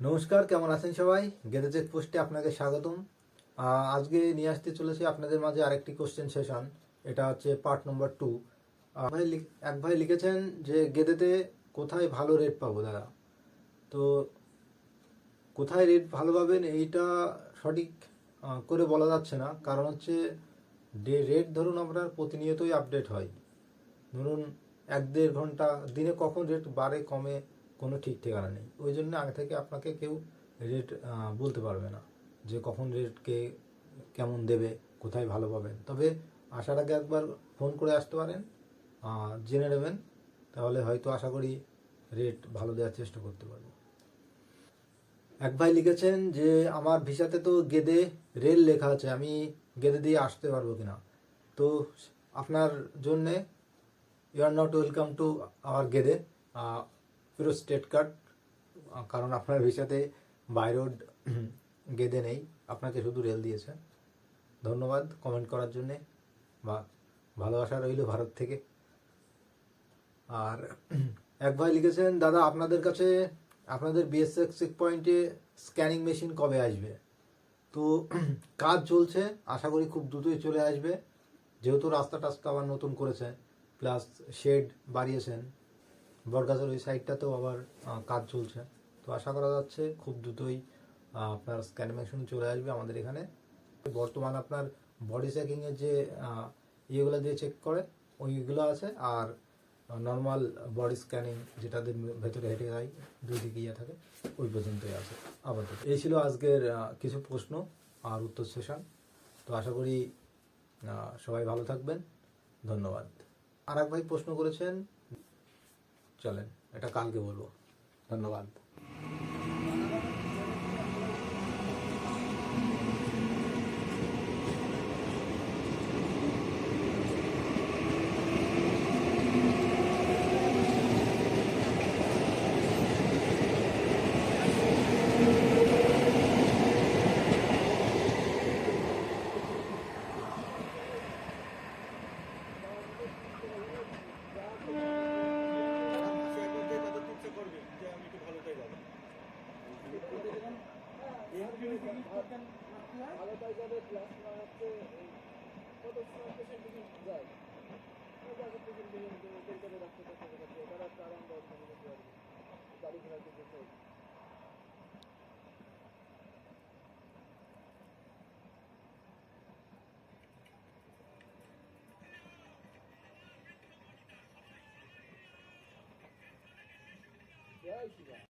নমস্কার, কেমন আছেন সবাই? গেদে পোস্টে আপনাকে স্বাগতম। আজকে নিয়ে আসতে চলেছি আপনাদের মাঝে আরেকটি কোশ্চেন সেশন এটা হচ্ছে পার্ট নম্বর টু ভাই এক ভাই লিখেছেন যে গেদেতে কোথায় ভালো রেট পাবো দাদা? তো, কোথায় রেট ভালো পাবেন এইটা সঠিক করে বলা যাচ্ছে না। কারণ হচ্ছে ডে রেট ধরুন আপনার প্রতিনিয়তই আপডেট হয়। ধরুন এক দেড় ঘণ্টা, দিনে কখন রেট বাড়ে, কমে কোনো ঠিক ঠিকানা নেই। ওই জন্য আগে থেকে আপনাকে কেউ রেট বলতে পারবে না যে কখন রেটকে কেমন দেবে, কোথায় ভালো পাবেন। তবে আসার আগে একবার ফোন করে আসতে পারেন জেনে নেবেন, তাহলে হয়তো আশা করি রেট ভালো দেওয়ার চেষ্টা করতে পারব। এক ভাই লিখেছেন যে, আমার ভিসাতে তো গেদে রেল লেখা আছে, আমি গেদে দিয়ে আসতে পারব কিনা? তো আপনার জন্যে you are not welcome to our Gede. পুরো স্টেট কার্ড কারণ আপনার ভিসাতে বাই রোড গেদে নেই। আপনাকে শুধু রেল দিয়েছে। ধন্যবাদ কমেন্ট করার জন্যে বা ভালোবাসা রইল ভারত থেকে। আর এক ভাই লিখেছেন, দাদা, আপনাদের কাছে, আপনাদের বিএসএফ চেক পয়েন্টে স্ক্যানিং মেশিন কবে আসবে? তো কাজ চলছে, আশা করি খুব দ্রুতই চলে আসবে। যেহেতু রাস্তা টাস্তা আবার নতুন করেছে প্লাস শেড বাড়িয়েছেন। বটগাছের ওই সাইডটাতেও আবার কাজ চলছে। তো আশা করা যাচ্ছে খুব দ্রুতই আপনার স্ক্যান মেশিন চলে আসবে আমাদের এখানে। বর্তমান আপনার বডি চেকিংয়ের যে ইয়েগুলো দিয়ে চেক করে, ওইগুলো আছে। আর নর্মাল বডি স্ক্যানিং যেটাদের ভেতরে হেঁটে যায়, দুই দিকে ইয়ে থাকে, ওই পর্যন্তই আছে আপাতত। এই ছিল আজকের কিছু প্রশ্ন আর উত্তর সেশন তো আশা করি সবাই ভালো থাকবেন। ধন্যবাদ। আর এক ভাই প্রশ্ন করেছেন চলেন এটা কালকে বলব। ধন্যবাদ। আলাদা যাবে ক্লাস না হচ্ছে কত সময় পেশেন্ট পেশেন্ট যায় তারা তারা আমরা গাড়ি ঘোড়া দিতে চাই Yeah, she got